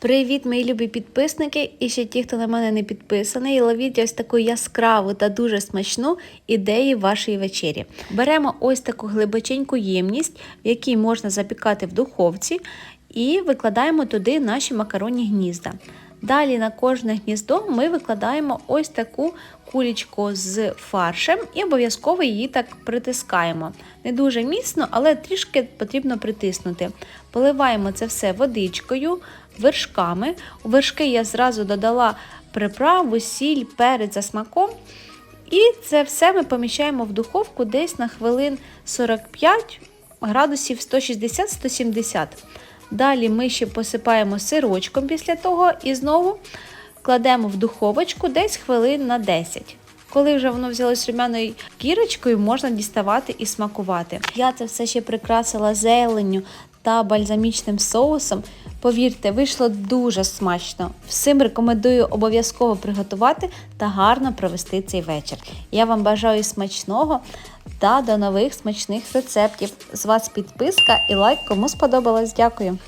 Привіт, мої любі підписники! І ще ті, хто на мене не підписаний, ловіть ось таку яскраву та дуже смачну ідею вашої вечері. Беремо ось таку глибоченьку ємність, в якій можна запікати в духовці, і викладаємо туди наші макаронні гнізда. Далі на кожне гніздо ми викладаємо ось таку кулічку з фаршем і обов'язково її так притискаємо. Не дуже міцно, але трішки потрібно притиснути. Поливаємо це все водичкою, вершками. У вершки я зразу додала приправу, сіль, перець за смаком. І це все ми поміщаємо в духовку десь на хвилин 45 градусів 160-170. Далі ми ще посипаємо сирочком після того і знову кладемо в духовочку десь хвилин на 10. Коли вже воно взялось румяною кірочкою, можна діставати і смакувати. Я це все ще прикрасила зеленню та бальзамічним соусом. Повірте, вийшло дуже смачно. Всім рекомендую обов'язково приготувати та гарно провести цей вечір. Я вам бажаю смачного та до нових смачних рецептів. З вас підписка і лайк, кому сподобалось. Дякую!